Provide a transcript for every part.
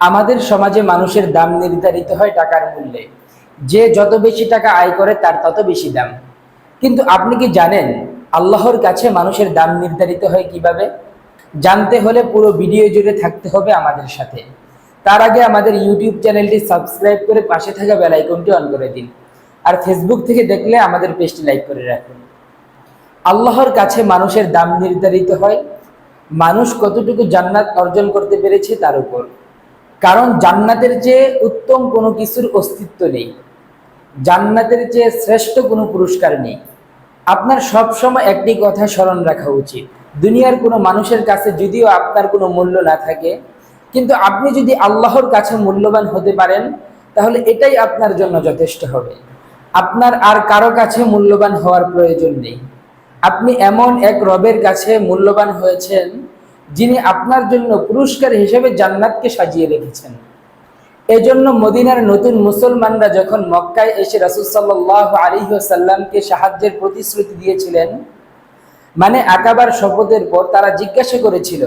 আমাদের সমাজে মানুষের দাম নির্ধারিত হয় টাকার মূল্যে। যে যত বেশি টাকা আয় করে, তার তত বেশি দাম। কিন্তু আপনি কি জানেন আল্লাহর কাছে মানুষের দাম নির্ধারিত হয় কীভাবে? জানতে হলে পুরো ভিডিও জুড়ে থাকতে হবে আমাদের সাথে। তার আগে আমাদের ইউটিউব চ্যানেলটি সাবস্ক্রাইব করে পাশে থাকা বেল আইকনটি অন করে দিন। আর ফেসবুক থেকে দেখলে আমাদের পেজটি লাইক করে রাখুন। আল্লাহর কাছে মানুষের দাম নির্ধারিত হয়। মানুষ কতটুকু জান্নাত অর্জন করতে পেরেছে তার উপর। কারণ জান্নাতের চেয়ে উত্তম কোনো কিছুর অস্তিত্ব নেই। জান্নাতের চেয়ে শ্রেষ্ঠ কোনো পুরস্কার নেই। আপনার সব সময় একটি কথা স্মরণ রাখা উচিত। দুনিয়ার কোনো মানুষের কাছে যদিও আপনার কোনো মূল্য না থাকে, কিন্তু আপনি যদি আল্লাহর কাছে মূল্যবান হতে পারেন, তাহলে এটাই আপনার জন্য যথেষ্ট হবে। আপনার আর কারও কাছে মূল্যবান হওয়ার প্রয়োজন নেই। আপনি এমন এক রবের কাছে মূল্যবান হয়েছেন যিনি আপনার জন্য পুরস্কার হিসেবে জান্নাতকে সাজিয়ে রেখেছেন। এজন্য মদিনার নতুন মুসলমানরা যখন মক্কায় এসে রাসুল সাল্লাহ আলী সাল্লামকে সাহায্যের প্রতিশ্রুতি দিয়েছিলেন মানে আকাবার শপথের পর তারা জিজ্ঞাসা করেছিল,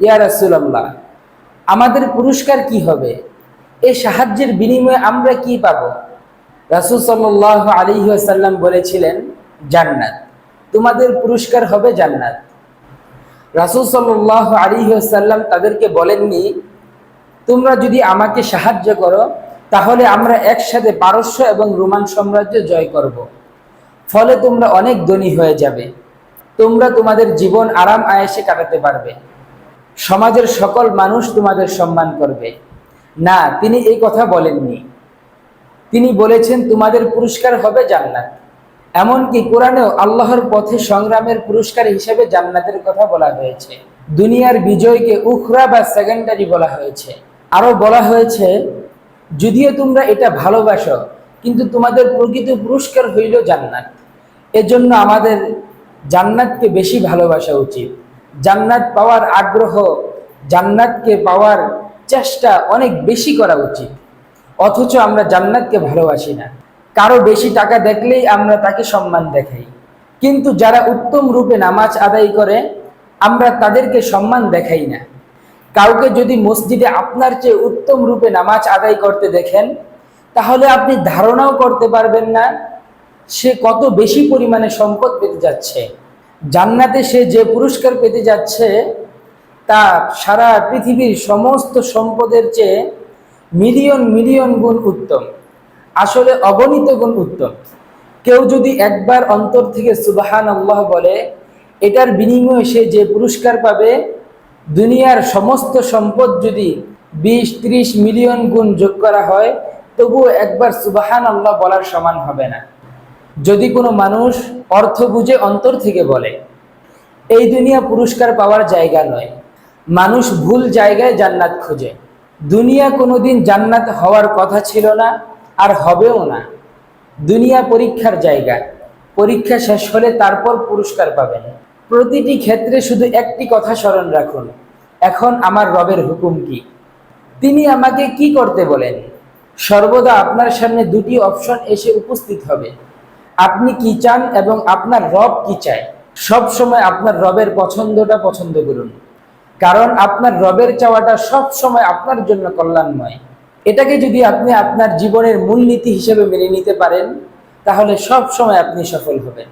ইয়া রাসুলাল্লাহ, আমাদের পুরস্কার কি হবে? এই সাহায্যের বিনিময়ে আমরা কি পাব? রাসুল সাল্লাহ আলী সাল্লাম বলেছিলেন, জান্নাত। তোমাদের পুরস্কার হবে জান্নাত। রাসুল সাল্লাহ আলী সাল্লাম তাদেরকে বলেননি, তোমরা যদি আমাকে সাহায্য করো, তাহলে আমরা একসাথে পারস্য এবং রোমান সাম্রাজ্য জয় করব। ফলে তোমরা অনেক ধনী হয়ে যাবে। তোমরা তোমাদের জীবন আরাম আয়েসে কাটাতে পারবে। সমাজের সকল মানুষ তোমাদের সম্মান করবে। না, তিনি এই কথা বলেননি। তিনি বলেছেন, তোমাদের পুরস্কার হবে জান্নাত। এমনকি কোরআনেও আল্লাহর পথে সংগ্রামের পুরস্কার হিসেবে জান্নাতের কথা বলা হয়েছে। দুনিয়ার বিজয়কে উখরা বা সেকেন্ডারি বলা হয়েছে। আরও বলা হয়েছে, যদিও তোমরা এটা ভালোবাসো, কিন্তু তোমাদের প্রকৃত পুরস্কার হইল জান্নাত। এজন্য আমাদের জান্নাতকে বেশি ভালোবাসা উচিত। জান্নাত পাওয়ার আগ্রহ, জান্নাতকে পাওয়ার চেষ্টা অনেক বেশি করা উচিত। অথচ আমরা জান্নাতকে ভালোবাসি না। কারও বেশি টাকা দেখলেই আমরা তাকে সম্মান দেখাই। কিন্তু যারা উত্তম রূপে নামাজ আদায় করে, আমরা তাদেরকে সম্মান দেখাই না। কাউকে যদি মসজিদে আপনার চেয়ে উত্তম রূপে নামাজ আদায় করতে দেখেন, তাহলে আপনি ধারণাও করতে পারবেন না সে কত বেশি পরিমাণে সম্পদ পেতে যাচ্ছে। জান্নাতে সে যে পুরস্কার পেতে যাচ্ছে, তা সারা পৃথিবীর সমস্ত সম্পদের চেয়ে মিলিয়ন মিলিয়ন গুণ উত্তম। আসলে অগণিত গুণ উত্তম। কেউ যদি একবার অন্তর থেকে সুবাহান আল্লাহ বলে, এটার বিনিময়ে সে যে পুরস্কার পাবে, দুনিয়ার সমস্ত সম্পদ যদি বিশ, ত্রিশ মিলিয়ন গুণ যোগ করা হয়, তবুও একবার সুবাহান আল্লাহ বলার সমান হবে না। যদি কোনো মানুষ অর্থ বুঝে অন্তর থেকে বলে, এই দুনিয়া পুরস্কার পাওয়ার জায়গা নয়। মানুষ ভুল জায়গায় জান্নাত খোঁজে। দুনিয়া কোনোদিন জান্নাত হওয়ার কথা ছিল না আর হবেও না। দুনিয়া পরীক্ষার জায়গা। পরীক্ষা শেষ হলে তারপর পুরস্কার পাবেন। প্রতিটি ক্ষেত্রে শুধু একটি কথা স্মরণ রাখুন, এখন আমার রবের হুকুম কি? তিনি আমাকে কি করতে বলেন? সর্বদা আপনার সামনে দুটি অপশন এসে উপস্থিত হবে। আপনি কি চান এবং আপনার রব কি চায়? সব সময় আপনার রবের পছন্দটা পছন্দ করুন। কারণ আপনার রবের চাওয়াটা সব সময় আপনার জন্য কল্যাণময়। এটাকে যদি আপনি আপনার জীবনের মূলনীতি হিসেবে মেনে নিতে পারেন, তাহলে সব সময় আপনি সফল হবেন।